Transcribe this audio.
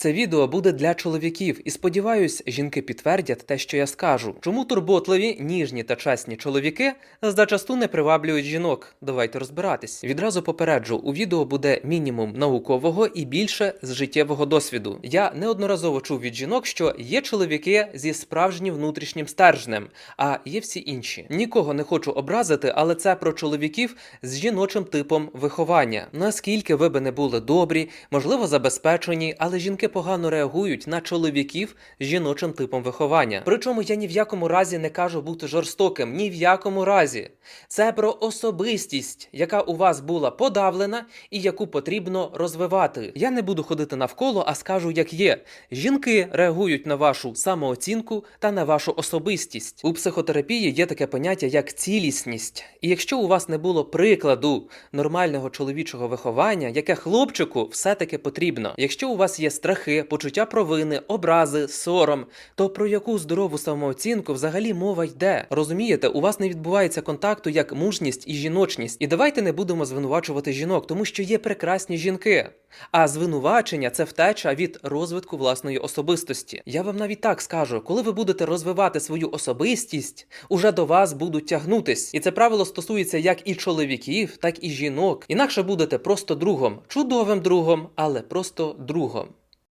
Це відео буде для чоловіків, і сподіваюсь, жінки підтвердять те, що я скажу. Чому турботливі, ніжні та чесні чоловіки зачасту не приваблюють жінок? Давайте розбиратись. Відразу попереджу, у відео буде мінімум наукового і більше з життєвого досвіду. Я неодноразово чув від жінок, що є чоловіки зі справжнім внутрішнім стержнем, а є всі інші. Нікого не хочу образити, але це про чоловіків з жіночим типом виховання. Наскільки ви би не були добрі, можливо, забезпечені, але жінки погано реагують на чоловіків з жіночим типом виховання. Причому я ні в якому разі не кажу бути жорстоким, ні в якому разі. Це про особистість, яка у вас була подавлена і яку потрібно розвивати. Я не буду ходити навколо, а скажу, як є. Жінки реагують на вашу самооцінку та на вашу особистість. У психотерапії є таке поняття як цілісність. І якщо у вас не було прикладу нормального чоловічого виховання, яке хлопчику все-таки потрібно. Якщо у вас є страхи, почуття провини, образи, сором, то про яку здорову самооцінку взагалі мова йде? Розумієте, у вас не відбувається контакту як мужність і жіночність. І давайте не будемо звинувачувати жінок, тому що є прекрасні жінки. А звинувачення це втеча від розвитку власної особистості. Я вам навіть так скажу, коли ви будете розвивати свою особистість, уже до вас будуть тягнутись. І це правило стосується як і чоловіків, так і жінок. Інакше будете просто другом, чудовим другом, але просто другом.